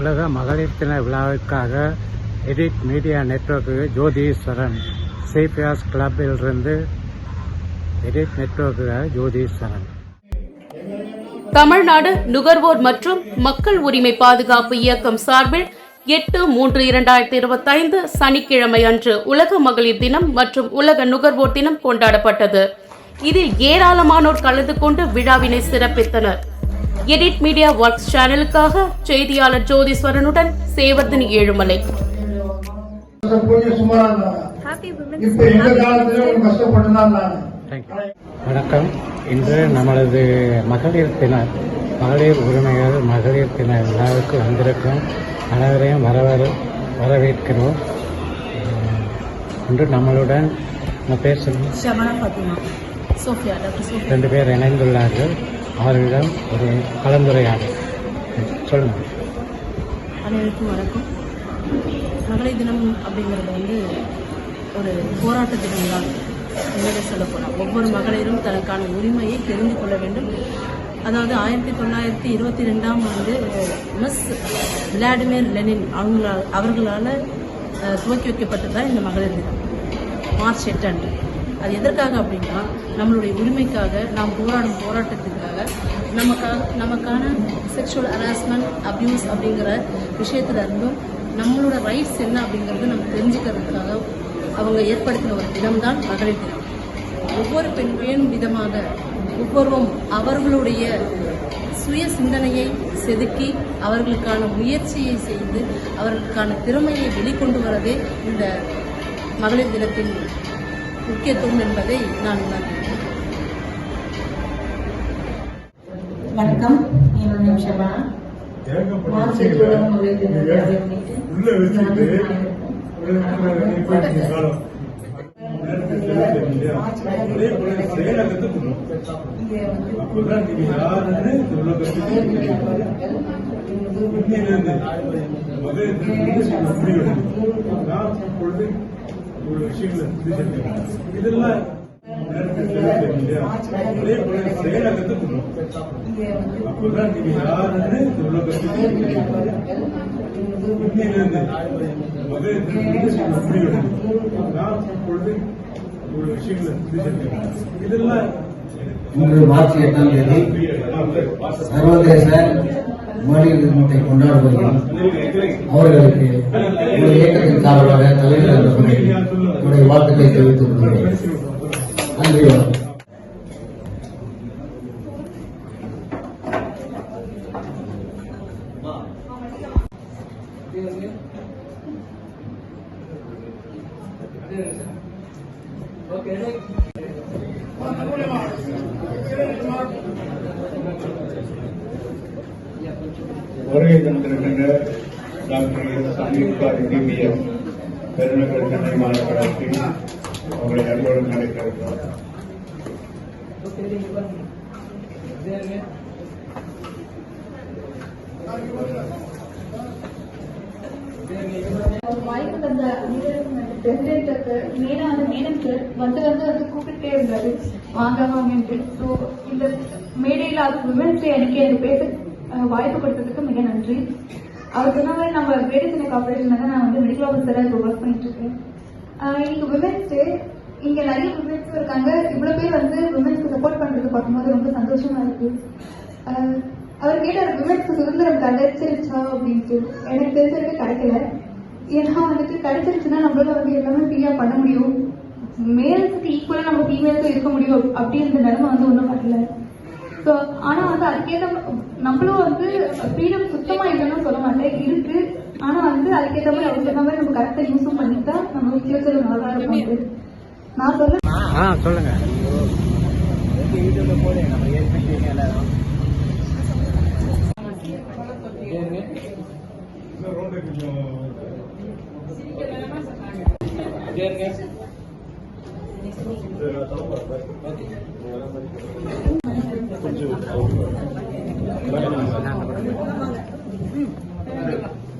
உலக மகளிர் தின விழாவுக்காக எடிட் மீடியா நெட்வொர்க்கு ஜோதீஸ்வரன் சிபிஎஸ் கிளப்பிலிருந்து எடிட் நெட்வொர்க்குக்காக ஜோதீஸ்வரன். தமிழ்நாடு நுகர்வோர் மற்றும் மக்கள் உரிமை பாதுகாப்பு இயக்கம் சார்பில் எட்டு மூன்று இரண்டாயிரத்தி இருபத்தைந்து சனிக்கிழமை அன்று உலக மகளிர் தினம் மற்றும் உலக நுகர்வோர் தினம் கொண்டாடப்பட்டது. இதில் ஏராளமானோர் கலந்து கொண்டு விழாவினை சிறப்பித்தனர். எடிட் மீடியா ஒர்க்ஸ் சேனலுக்காக செய்தியாளர் ஜோதீஸ்வரனுடன் சேவர்தினி ஏழுமலை. வணக்கம். இன்று நம்மளது மகளிர் தின மகளிர் உரிமைகள் மகளிர் தின விழாவுக்கு வந்திருக்கும் அனைவரையும் வரவர வரவேற்கிறோம். இன்று நம்மளுடன் சோஃபியா. ரெண்டு பேர் இணைந்துள்ளார்கள். அவர்களிடம் ஒரு கலந்துரையாடல். சொல்லுங்க அனைவருக்கும் வணக்கம். மகளிர் தினம் அப்படிங்கிறது வந்து ஒரு போராட்ட தினம் தான் உண்மையிலே சொல்ல போனால் ஒவ்வொரு மகளிரும் தனக்கான உரிமையை தெரிந்து கொள்ள வேண்டும். அதாவது ஆயிரத்தி தொள்ளாயிரத்தி இருபத்தி ரெண்டாம் ஆண்டு மிஸ் விளாடிமிர் லெனின் அவங்களால் அவர்களால் துவக்கி வைக்கப்பட்டதான் இந்த மகளிர் தினம். மார்ச் எட்டு அன்று. அது எதற்காக அப்படின்னா நம்மளுடைய உரிமைக்காக நாம் போராடும் போராட்டத்திற்காக நமக்காக நமக்கான செக்ஷுவல் ஹராஸ்மெண்ட் அப்யூஸ் அப்படிங்கிற விஷயத்துல இருந்தும் நம்மளோட ரைட்ஸ் என்ன அப்படிங்கிறது நம்ம தெரிஞ்சுக்கிறதுக்காக அவங்க ஏற்படுத்தின ஒரு தினம்தான் மகளிர் தினம். ஒவ்வொரு பெண் பெண் விதமாக ஒவ்வொருவரும் அவர்களுடைய சுய சிந்தனையை செதுக்கி அவர்களுக்கான முயற்சியை செய்து அவர்களுக்கான திறமையை வெளிக்கொண்டு வரதே இந்த மகளிர் தினத்தின் முக்கியத்துவம் என்பதை நான் உணர்கிறேன். வணக்கம். என்னோட நேம் ஷபா. உலகத்துக்கு ஒரு விஷயங்களை இதெல்லாம் கத்துக்கணும் இங்கே வந்து அப்பதான் நீங்க யாருன்னு இன்னிலிருந்து மகளிர் தினத்திலிருந்து முடிவு நான் இப்பொழுது ஒரு விஷயங்களை சிந்திச்சிருக்கேன் இதெல்லாம் இன்று மார்ச் எட்டாம் தேதி சர்வதேச மகளிர் தினத்தை கொண்டாடுவதில் அவர்களுக்கு இந்த இயக்கத்தின் சார்பாக தலைவர் என்ற வாழ்த்துக்களை தெரிவித்துக் கொள்கிறேன். நன்றி வணக்கம் வருகை தந்திருக்கின்ற டாக்டர் எஸ் அனில்குமார் டிபிஎஸ் பெருநகர் சென்னை மாநகராட்சி அவர்களை அன்போடு நடைபெறுகிறோம் வாய்ப்பு தந்த பிரசிடென்ட்டுக்கு வந்து வந்து வந்து கூப்பிட்டே இருந்தாரு வாங்க வாங்கன்ட்டு ஸோ இந்த மேடையில் அது விமன்ஸ் எனக்கு பேச வாய்ப்பு கொடுத்ததுக்கு மிக நன்றி. அவர் சொன்ன மாதிரி நம்ம வேடிசனை கார்பரேஷன்ல தான் நான் வந்து மெடிக்கல் ஆஃபீஸராக இப்போ ஒர்க் பண்ணிட்டு இருக்கேன். இன்னைக்கு விமன்ஸ் டே இங்க நிறைய விமன்ஸ் இருக்காங்க. இவ்வளவு பேர் வந்து விமன்ஸ்க்கு சப்போர்ட் பண்றது பார்க்கும்போது ரொம்ப சந்தோஷமா இருக்கு. அவர் கேட்டார் விமன்ஸ்க்கு சுதந்திரம் கிடைச்சிருச்சா? அப்படின்ட்டு. எனக்கு தெரிஞ்சதுக்கு கிடைக்கல. ஏன்னா வந்துட்டு கிடைச்சிருச்சுன்னா நம்மளால வந்து எல்லாமே ஃப்ரீயா பண்ண முடியும். மேல்ஸுக்கு ஈக்குவலா நம்ம ஃபீமேலுக்கு இருக்க முடியும் அப்படின்ற நிலைமை வந்து ஒன்றும் வரல. ஸோ ஆனா வந்து அதுக்கேற்ற நம்மளும் வந்து ஃப்ரீடம் சுத்தமா இல்லைன்னு சொல்ல மாட்டேன். இருக்கு. ஆனா வந்து அதுக்கேற்ற மாதிரி அவங்க சொன்ன மாதிரி நம்ம கரெக்டா யூஸும் பண்ணிட்டா நம்ம ஃபியூச்சர் நல்லா இருக்கும். நான் சொல்ல ஆ சொல்லுங்க.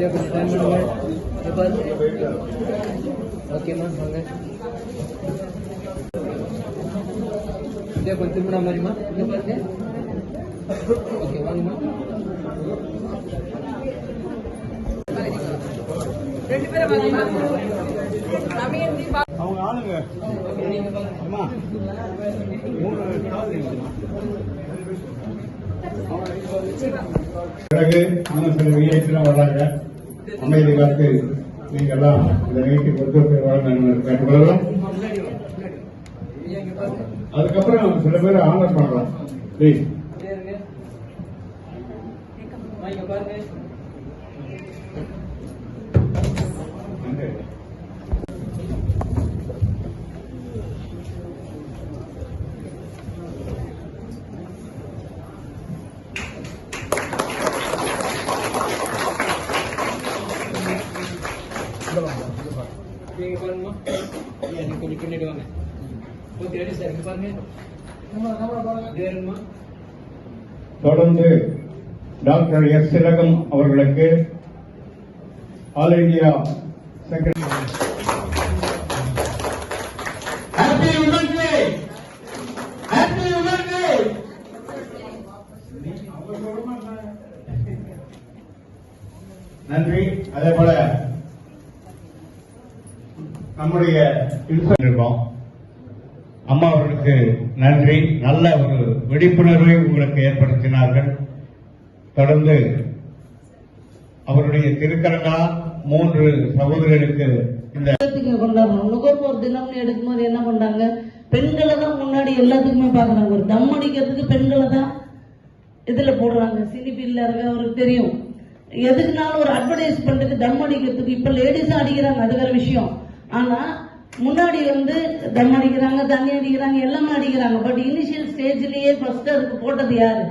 ஏற்கனவே எல்லாரும் ஓகே ஓகே ஓகேம்மா வாங்க இதே கொஞ்சம் திரும்பினா மாதிரிம்மா இங்கே பாருங்க ஓகே வாங்கம்மா அவங்க ஆளுங்க அம்மா பிறகு சில விஐபிலாம் வர்றாங்க அமைதி காத்து நீங்க எல்லாம் இந்த வழங்க கேட்டுக்கொள்ளலாம் அதுக்கப்புறம் சில பேர் ஆனர் பண்ணலாம் ப்ளீஸ் வாங்க பாருங்க நீங்க பாருங்கம்மா ஐயா நீங்க கொஞ்சம் பின்னாடி வாங்க ஓகே ரெடி சார் இங்க பாருங்க தொடர்ந்து டாக்டர் எஸ். திலகம் அவர்களுக்கு all India secretary happy women's day happy women's day நன்றி. அதே போல நம்முடைய இருக்கோம் அம்மா அவர்களுக்கு நன்றி. நல்ல ஒரு விழிப்புணர்வை உங்களுக்கு ஏற்படுத்தினார்கள். தொடர்ந்து அவருடைய திருக்கரங்களால் மூன்று சகோதரருக்கு இந்த எல்லாத்துக்குமே நுகர்வோர் தினம்னு எடுக்கும்போது என்ன பண்றாங்க? பெண்களை தான் முன்னாடி எல்லாத்துக்குமே பாக்குறாங்க ஒரு தம் அடிக்கிறதுக்கு பெண்களை தான் இதுல போடுறாங்க. சினி பில்ல அவருக்கு தெரியும். எதுக்குனாலும் ஒரு அட்வர்டைஸ்மெண்ட்டுக்கு தம் அடிக்கிறதுக்கு இப்ப லேடிஸா அடிக்கிறாங்க. அது வேற விஷயம். ஆனா முன்னாடி வந்து தம் அடிக்கிறாங்க தண்ணி அடிக்கிறாங்க எல்லாமே அடிக்கிறாங்க. பட் இனிஷியல் ஸ்டேஜ்லயே ஃபர்ஸ்ட் அதுக்கு போட்டது யாரு?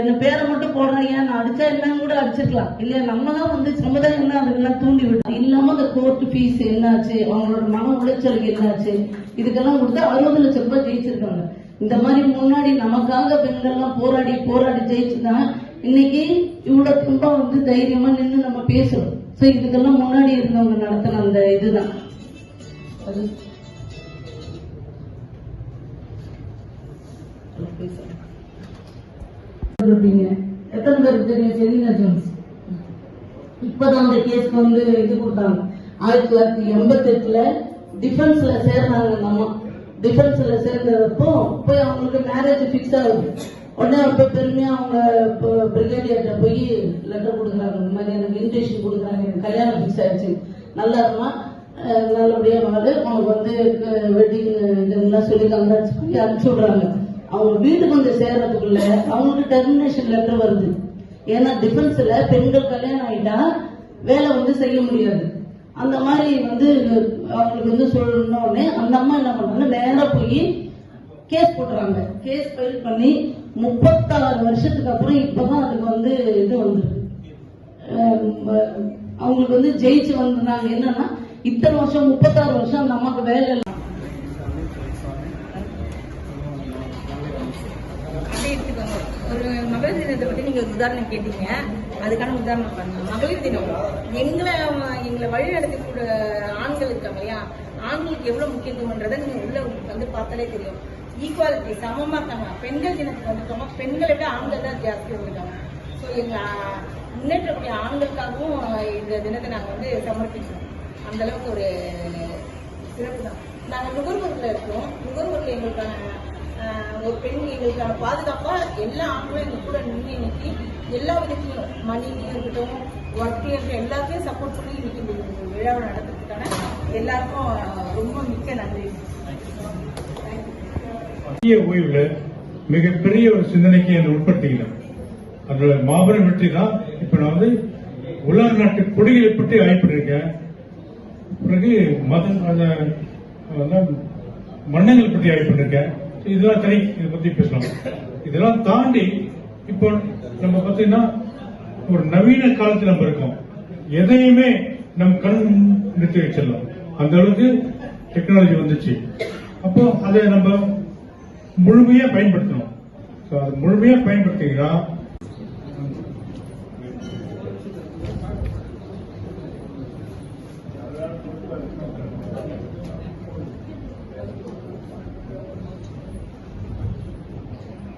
என்ன பேரை மட்டும் போடுறாங்க நான் அடிச்சா என்னன்னு கூட அடிச்சிருக்கலாம். இல்லையா? நம்ம தான் வந்து சமுதாயம் தான் அதுக்கெல்லாம் தூண்டி விட்டோம். இல்லாம அந்த கோர்ட் ஃபீஸ் என்னாச்சு? அவங்களோட மன உளைச்சலுக்கு என்னாச்சு? இதுக்கெல்லாம் கொடுத்து அறுபது லட்சம் ரூபாய் ஜெயிச்சிருக்காங்க. இந்த மாதிரி முன்னாடி நமக்காக பெண்கள்லாம் போராடி போராடி ஜெயிச்சுதான் இன்னைக்கு இவ்வளவு துன்பம் வந்து தைரியமா நின்று நம்ம பேசுறோம். சோ இதுக்கெல்லாம் முன்னாடி இருந்தவங்க நடத்தின அந்த இதுதான். அது எத்தனை பேருக்கு தெரியும்? Selena Jones. இப்பதான் அந்த கேஸ்க்கு வந்து இது கொடுத்தாங்க. ஆயிரத்தி தொள்ளாயிரத்தி எண்பத்தி எட்டுல டிஃபென்ஸ்ல சேர்ந்தாங்க அந்த அம்மா. டிஃபென்ஸ்ல சேர்ந்ததப்போ போய் அவங்களுக்கு மேரேஜ் ஃபிக்ஸ் ஆகுது. உடனே அவர் போய் அவங்க அவங்க பிரிகேடியர்கிட்ட போய் லெட்டர் கொடுக்குறாங்க. இந்த மாதிரி எனக்கு இன்விடேஷன் கொடுக்குறாங்க. எனக்கு கல்யாணம் ஃபிக்ஸ் ஆயிடுச்சு. நல்லா இருமா நல்லபடியாக மாறு உனக்கு வந்து வெட்டிங் இதெல்லாம் சொல்லி கங்க்ராட்ஸ் பண்ணி அனுப்பிச்சி விடுறாங்க. அவங்க வீட்டுக்கு வந்து சேர்றதுக்குள்ள அவங்களுக்கு டெர்மினேஷன் லெட்டர் வருது. ஏன்னா டிஃபென்ஸில் பெண்கள் கல்யாணம் ஆகிட்டா வேலை வந்து செய்ய முடியாது. அந்த மாதிரி வந்து அவங்களுக்கு வந்து சொன்ன உடனே அந்த அம்மா என்ன பண்ணாங்க நேராக போய் கேஸ் போட்டுறாங்க. கேஸ் ஃபைல் பண்ணி முப்பத்தாறு வருஷத்துக்கு அப்புறம் இப்பதான் அதுக்கு வந்து இது வந்திருக்கு அவங்களுக்கு வந்து ஜெயிச்சு வந்திருந்தாங்க என்னன்னா இத்தனை வருஷம் முப்பத்தாறு வருஷம் அந்த அம்மாவுக்கு வேலை இல்லை. ஒரு மகளிர் தினத்தை பத்தி நீங்க ஒரு உதாரணம் கேட்டீங்க. அதுக்கான உதாரணம் பண்ணுங்க மகளிர் தினம். எங்களை எங்களை வழி நடத்தக்கூடிய ஆண்கள் இருக்காங்க இல்லையா? ஆண்களுக்கு எவ்வளவு முக்கியத்துவம்ன்றதை நீங்க உள்ள வந்து பார்த்தாலே தெரியும். ஈக்குவாலிட்டி சமமா இருக்காங்க. பெண்கள் தினத்துக்கு வந்துட்டோமா பெண்களை விட ஆண்கள் தான் ஜாஸ்தி வந்துட்டாங்க. ஸோ எங்க முன்னேற்றக்கூடிய ஆண்களுக்காகவும் இந்த தினத்தை நாங்க வந்து சமர்ப்பிக்கிறோம். அந்த அளவுக்கு ஒரு சிறப்பு தான். நாங்கள் நுகர்வோர்ல இருக்கோம். நுகர்வோர்ல எங்களுக்கான ஒரு பெண் எங்களுக்கான பாதுகாப்பா எல்லா ஆண்களும் எங்க கூட நின்று இன்னைக்கு எல்லா விதத்திலும் மணிலையும் இருக்கட்டும் ஒர்க்லையும் இருக்கட்டும் எல்லாத்தையும் சப்போர்ட் பண்ணி இன்னைக்கு இந்த விழாவை நடத்துறதுக்கான எல்லாருக்கும் ரொம்ப மிக்க நன்றி. மத்திய ஓய்வுல மிகப்பெரிய ஒரு சிந்தனைக்கு என்னை உட்படுத்திக்கிறேன் அதோட மாபெரும் வெற்றி தான் இப்ப நான் வந்து உலக நாட்டு கொடிகளை பற்றி ஆய்ப்பிருக்கேன் பிறகு மத மன்னங்கள் அதான் மன்னங்களை பற்றி ஆய்ப்பிருக்கேன் இதெல்லாம் தனி இதை பத்தி பேசலாம். இதெல்லாம் தாண்டி இப்போ நம்ம பார்த்தீங்கன்னா ஒரு நவீன காலத்தில் நம்ம இருக்கோம். எதையுமே நம் கண் நிறுத்தி வச்சிடலாம். அந்த அளவுக்கு டெக்னாலஜி வந்துச்சு. அப்போ அதை நம்ம முழுமையா பயன்படுத்தணும். அதை முழுமையா பயன்படுத்திங்கன்னா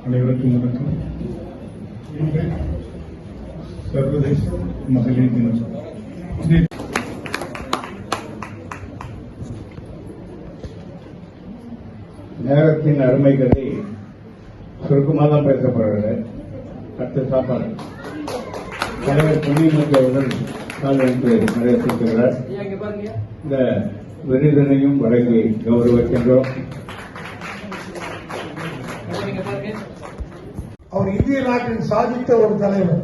அனைவருக்கும் வணக்கம். இன்று சர்வதேச மகளிர் தினம். நேரத்தின் அருமைகளை சுருக்கமாக தான் பேசப்படுறது அடுத்த சாப்பாடு. தலைவர் பொன்னியமூர்த்தி அவர்கள் கால் என்று பாருங்க. இந்த விருதினையும் வழங்கி கௌரவிக்கின்றோம். நாட்டில் சாதித்த ஒரு தலைவர்.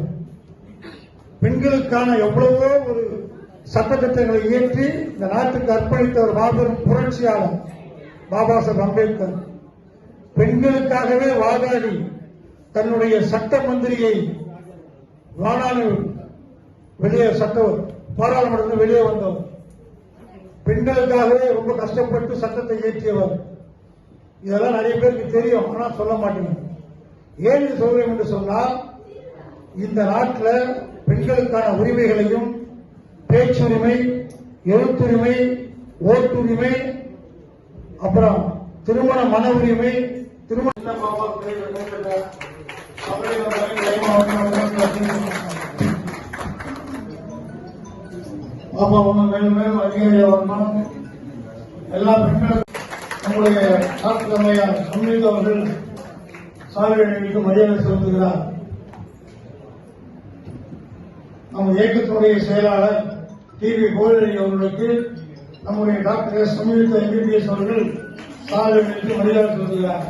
பெண்களுக்கான எவ்வளவோ ஒரு சட்டத்திட்டங்களை இயற்றி இந்த நாட்டுக்கு அர்ப்பணித்த ஒரு மாபெரும் புரட்சியாளர் பாபா சாஹேப் அம்பேத்கர். பெண்களுக்காகவே வாதாடி தன்னுடைய சட்ட மந்திரியை வானாளு வெளியே சட்ட பாராளுமன்றத்தில் வெளியே வந்தவர். பெண்களுக்காகவே ரொம்ப கஷ்டப்பட்டு சட்டத்தை இயற்றியவர். இதெல்லாம் நிறைய பேருக்கு தெரியும் ஆனால் சொல்ல மாட்டேங்குது ஏன் இது என்று சொன்னால் இந்த நாட்டில் பெண்களுக்கான உரிமைகளையும் பேச்சுரிமை எழுத்துரிமை ஓட்டுரிமை அப்புறம் திருமண மன உரிமை திருமண பாப்பா ஒன்று மேலும் மேலும் அதிகாரி வரணும். எல்லா பெண்களும் நம்முடைய டாக்டர் அம்மையார் சம்மித் அவர்கள் சாலைகளுக்கு மரியாதை செலுத்துகிறார். நம்ம இயக்கத்தினுடைய செயலாளர் டி வி கோவிலடி அவர்களுக்கு நம்முடைய டாக்டர் எஸ் எம்பிபிஎஸ் அவர்கள் சாலைகளுக்கு மரியாதை செலுத்துகிறார்.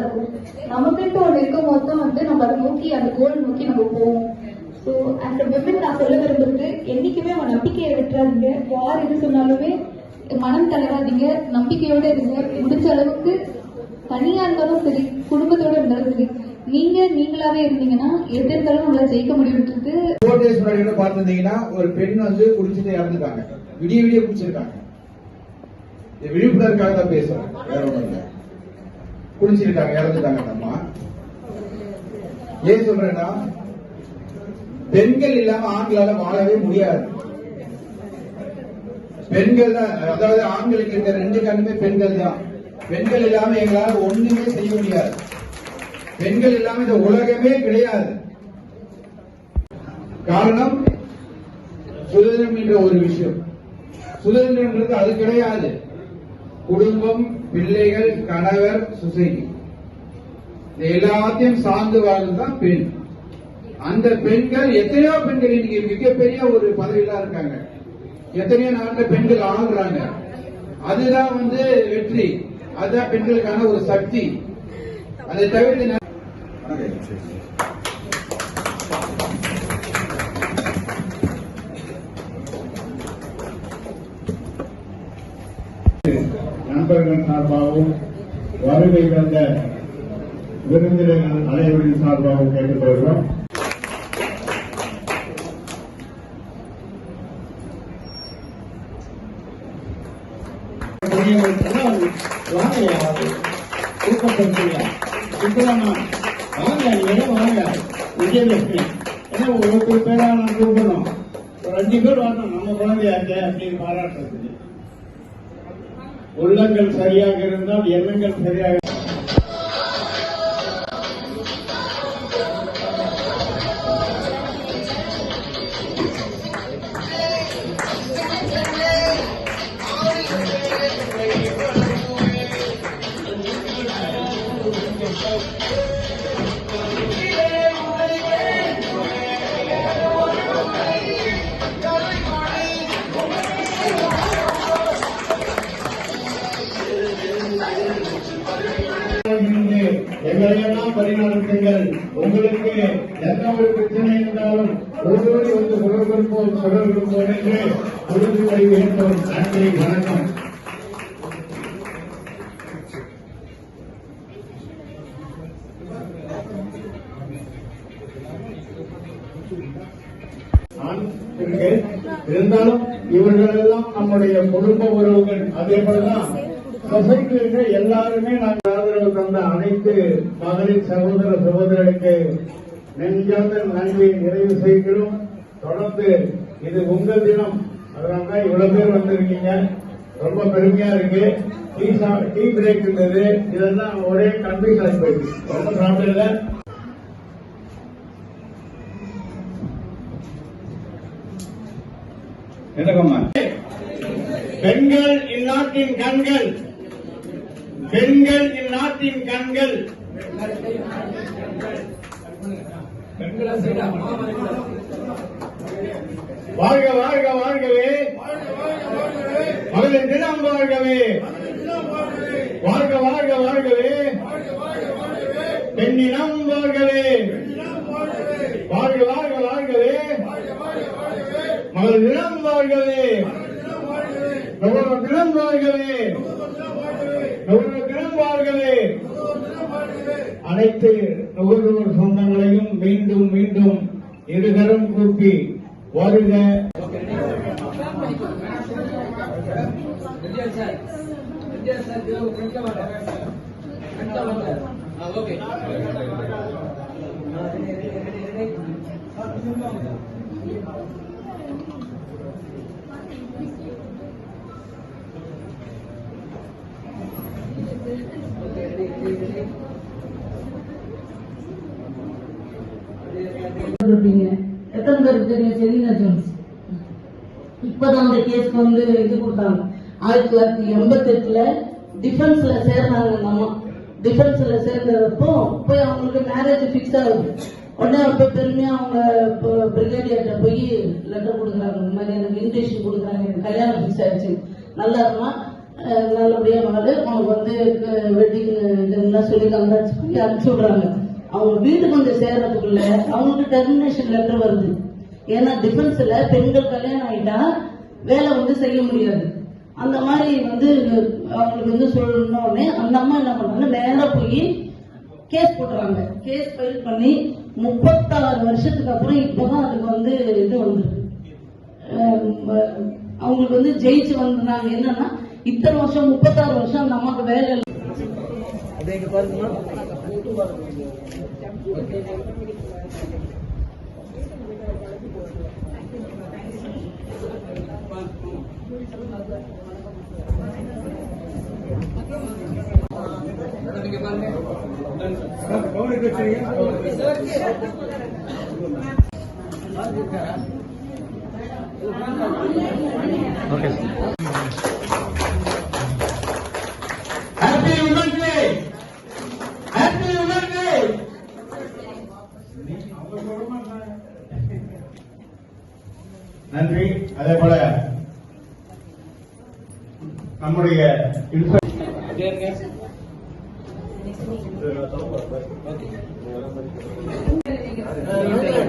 இருக்கும் நமக்குன்ட்டு ஒன்று இருக்கும் போது தான் வந்து நம்ம அதை நோக்கி அந்த கோல் நோக்கி நம்ம போவோம். ஸோ அந்த விமன் நான் சொல்ல விரும்புறது என்னைக்குமே அவன் நம்பிக்கையை விட்டுறாதீங்க. யார் எது சொன்னாலுமே மனம் தளராதீங்க நம்பிக்கையோட இருங்க. முடிஞ்ச அளவுக்கு தனியா இருந்தாலும் சரி குடும்பத்தோட இருந்தாலும் சரி நீங்க நீங்களாவே இருந்தீங்கன்னா எது இருந்தாலும் உங்களால ஜெயிக்க முடியும்ன்றது ஃபோர் டேஸ் முன்னாடி பார்த்திருந்தீங்கன்னா ஒரு பெண் வந்து குடிச்சிட்டு இறந்துட்டாங்க. விடிய விடிய குடிச்சிருக்காங்க. விழிப்புணர்வுக்காக தான் பேசுறேன். வேற ஒண்ணும் இல்ல. குடிச்சிருக்காங்க இறந்துட்டாங்க அம்மா. ஏன் சொல்றேன்னா பெண்கள் இல்லாம ஆண்களால வாழவே முடியாது. பெண்கள் தான் அதாவது ஆண்களுக்கு இருக்கிற ரெண்டு கண்ணுமே பெண்கள் தான். பெண்கள் இல்லாம எங்களால ஒண்ணுமே செய்ய முடியாது. பெண்கள் இல்லாம இந்த உலகமே கிடையாது. காரணம் சுதந்திரம் என்ற ஒரு விஷயம். சுதந்திரம்ன்றது அது கிடையாது. குடும்பம் பிள்ளைகள் கணவர் சொசைட்டி. எல்லாத்தையும் சார்ந்து வாழ்தான் பெண். அந்த பெண்கள் எத்தனையோ பெண்கள் இன்னைக்கு மிகப்பெரிய ஒரு பதவியில இருக்காங்க. எத்தனையோ நாட்டுல பெண்கள் ஆளுறாங்க அதுதான் வந்து வெற்றி. அதுதான் பெண்களுக்கான ஒரு சக்தி. அதை தவிர்த்து நண்பர்கள் சார்பாகவும் வருகை தந்த விருந்தினர்கள் அனைவரின் சார்பாகவும் கேட்டுக்கொள்கிறோம். ஒவ்வொரு பேரா நான் கூப்பிடணும் ஒரு அஞ்சு பேர் வரணும் நம்ம குழந்தையாச்சே அப்படின்னு பாராட்டுறதுக்கு உள்ளங்கள் சரியாக இருந்தால் எண்ணங்கள் சரியாக எங்களையெல்லாம் பரிமாறுங்கள் உங்களுக்கு எந்த ஒரு பிரச்சனை இருந்தாலும் ஒருவரை வந்து உறவிருப்போம் தொடர்பிருப்போம் என்று உறுதிமொழி ஏற்போம் நன்றி வணக்கம். இருந்தாலும் இவர்கள் எல்லாம் நம்முடைய குடும்ப உறவுகள் அதே போலதான் சொசைட்டியில எல்லாருமே நாங்கள் ஆதரவு தந்த அனைத்து மகளிர் சகோதர சகோதரருக்கு நெஞ்சார்ந்த நன்றியை நிறைவு செய்கிறோம். தொடர்ந்து இது உங்கள் தினம். அதனால இவ்வளவு பேர் வந்திருக்கீங்க. ரொம்ப பெருமையா இருக்கு. டீ டீ பிரேக் இருந்தது. இதெல்லாம் ஒரே கன்ஃபியூஸ் ஆகி போயிடுச்சு. ரொம்ப சாப்பிடல. என்னக்கம்மா பெண்கள் இந்நாட்டின் கண்கள். பெண்கள் இந்நாட்டின் கண்கள். வாழ்க வாழ்க வாழ்கவே. மகளிர் தினம் வாழ்கவே. வாழ்க வாழ்க வாழ்கவே. பெண்ணினம் வாழ்கவே. வாழ்க வாழ்க வாழ்கவே. மகளிர் தினம் வாழ்கவே. தினம் வாழ்கவே நுகர்வோர் தினம் வாழ்கவே அனைத்து நுகர்வோர் சொந்தங்களையும் மீண்டும் மீண்டும் இருகரம் கூப்பி வருக விஜய் சார் விஜய் சார் தேவ ஃப்ரெண்ட்ல வாங்க ஃப்ரெண்ட்ல வாங்க ஆ ஓகே இருப்பீங்க எத்தனை பேருக்கு தெரியும் செலினா ஜோன்ஸ் இப்பதான் அந்த கேஸ்க்கு வந்து இது கொடுத்தாங்க ஆயிரத்தி தொள்ளாயிரத்தி எண்பத்தி எட்டுல டிஃபென்ஸ்ல சேர்ந்தாங்க எங்க அம்மா. டிஃபென்ஸ்ல சேர்ந்தப்போ போய் அவங்களுக்கு மேரேஜ் ஃபிக்ஸ் ஆகுது. உடனே அப்போ பெருமையா அவங்க பிரிகேடியர்கிட்ட போய் லெட்டர் கொடுக்குறாங்க. இந்த மாதிரி எனக்கு இன்விடேஷன் கொடுக்குறாங்க. எனக்கு கல்யாணம் ஃபிக்ஸ் ஆயிடுச்சு. நல்லா இருமா நல்லபடியா மகள் அவங்களுக்கு வந்து வெட்டிங் இதெல்லாம் சொல்லி கந்தாச்சு பண்ணி அனுப்பிச்சு விடுறாங்க. அவங்க வீட்டுக்கு வந்து சேர்றதுக்குள்ள அவங்களுக்கு டெர்மினேஷன் லெட்டர் வருது. ஏன்னா டிஃபென்ஸ்ல பெண்கள் கல்யாணம் ஆயிட்டா வேலை வந்து செய்ய முடியாது. அந்த மாதிரி வந்து அவங்களுக்கு வந்து சொல்லணும்னே அந்த அம்மா என்ன பண்றாங்க நேரா போய் கேஸ் போடுறாங்க கேஸ் ஃபைல் பண்ணி முப்பத்தாறு வருஷத்துக்கு அப்புறம் இப்போதான் அதுக்கு வந்து இது வந்துருக்கு. அவங்களுக்கு வந்து ஜெயிச்சு வந்தாங்க. என்னன்னா இத்தனை வருஷம் முப்பத்தாறு வருஷம் அந்த அம்மாவுக்கு வேலை இல்லை. பாருங்க பாருங்க happy women's day happy women's day நன்றி. அதே போல நம்முடைய இன்ஸ்பெக்டர் அப்படியே இருங்க ஓகே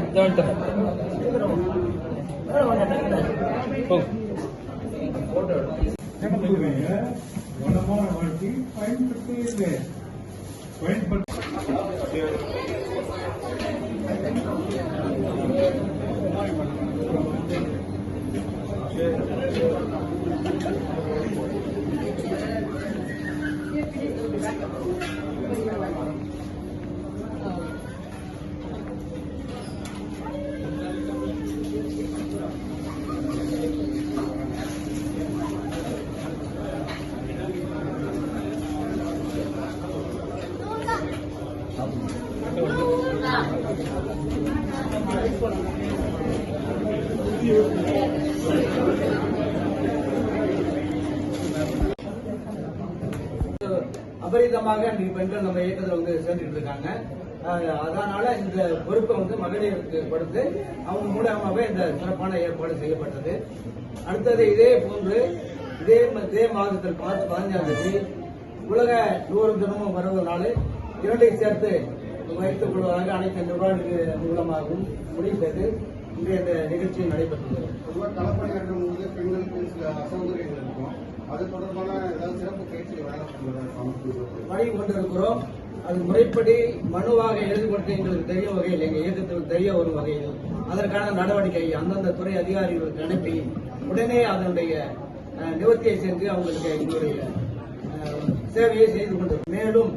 இதோ வந்துட்டேன். போங்க. வளமான வாழ்க்கை பயன்படுத்துகிறது பயன்படுத்த Hallelujah. அபரிதமாக இன்னைக்கு பெண்கள் நம்ம இயக்கத்தில் வந்து சேர்ந்துட்டு இருக்காங்க அதனால இந்த பொறுப்பை வந்து மகளிருக்கு கொடுத்து அவங்க மூலமாகவே இந்த சிறப்பான ஏற்பாடு செய்யப்பட்டது. அடுத்தது இதே போன்று இதே இதே மாதத்தில் பார்த்து பதினஞ்சாம் தேதி உலக நூறு தினமும் வருவதனால இரண்டையும் சேர்த்து வைத்துக் கொள்வதாக அனைத்து நிர்வாகிகள் மூலமாகவும் முடிவு செய்து இன்றைய இந்த நிகழ்ச்சி நடைபெற்றது. பொதுவாக களப்பணியாற்றும் பெண்களுக்கு சில அசௌகரியங்கள் அது தொடர்பான ஏதாவது சிறப்பு பயிற்சி வழங்கி கொண்டிருக்கிறோம். அது முறைப்படி மனுவாக எழுதி கொடுத்து எங்களுக்கு தெரிய வகையில் எங்க இயக்கத்துக்கு தெரிய வரும் வகையில் அதற்கான நடவடிக்கை அந்தந்த துறை அதிகாரிகளுக்கு அனுப்பி உடனே அதனுடைய நிவர்த்தியை செஞ்சு அவங்களுக்கு எங்களுடைய சேவையை செய்து கொண்டு மேலும்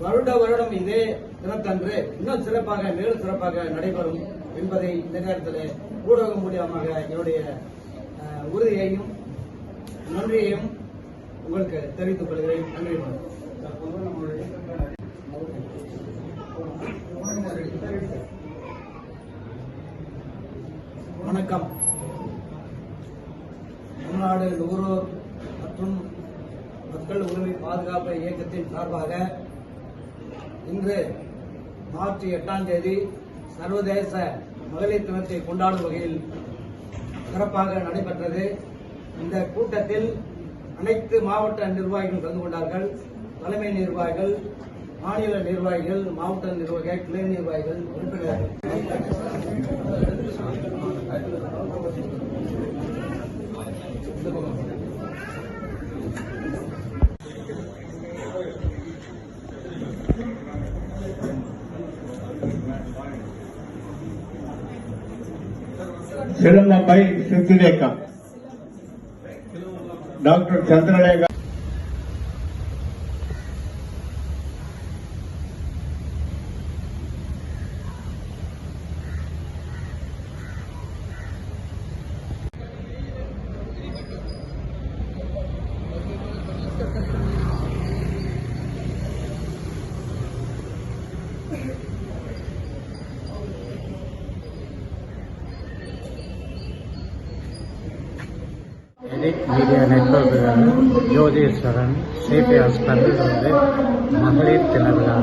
வருட வருடம் இதே தினத்தன்று இன்னும் சிறப்பாக மேலும் சிறப்பாக நடைபெறும் என்பதை இந்த நேரத்தில் ஊடகம் மூலியமாக என்னுடைய உறுதியையும் நன்றியையும் உங்களுக்கு தெரிவித்துக் கொள்கிறேன். நன்றி வணக்கம். தமிழ்நாடு நுகர்வோர் மற்றும் மக்கள் உரிமை பாதுகாப்பு இயக்கத்தின் சார்பாக இன்று மார்ச் எட்டாம் தேதி சர்வதேச மகளிர் தினத்தை கொண்டாடும் வகையில் சிறப்பாக நடைபெற்றது. இந்த கூட்டத்தில் அனைத்து மாவட்ட நிர்வாகிகள் கலந்து கொண்டார்கள். தலைமை நிர்வாகிகள் மாநில நிர்வாகிகள் மாவட்ட நிர்வாகிகள் கிளை நிர்வாகிகள் உறுப்பினர்கள். சிறந்த by Chitrekha doctor Chandralaya media Jotheeswaran CB hospital வந்து மகளிர் தின விழா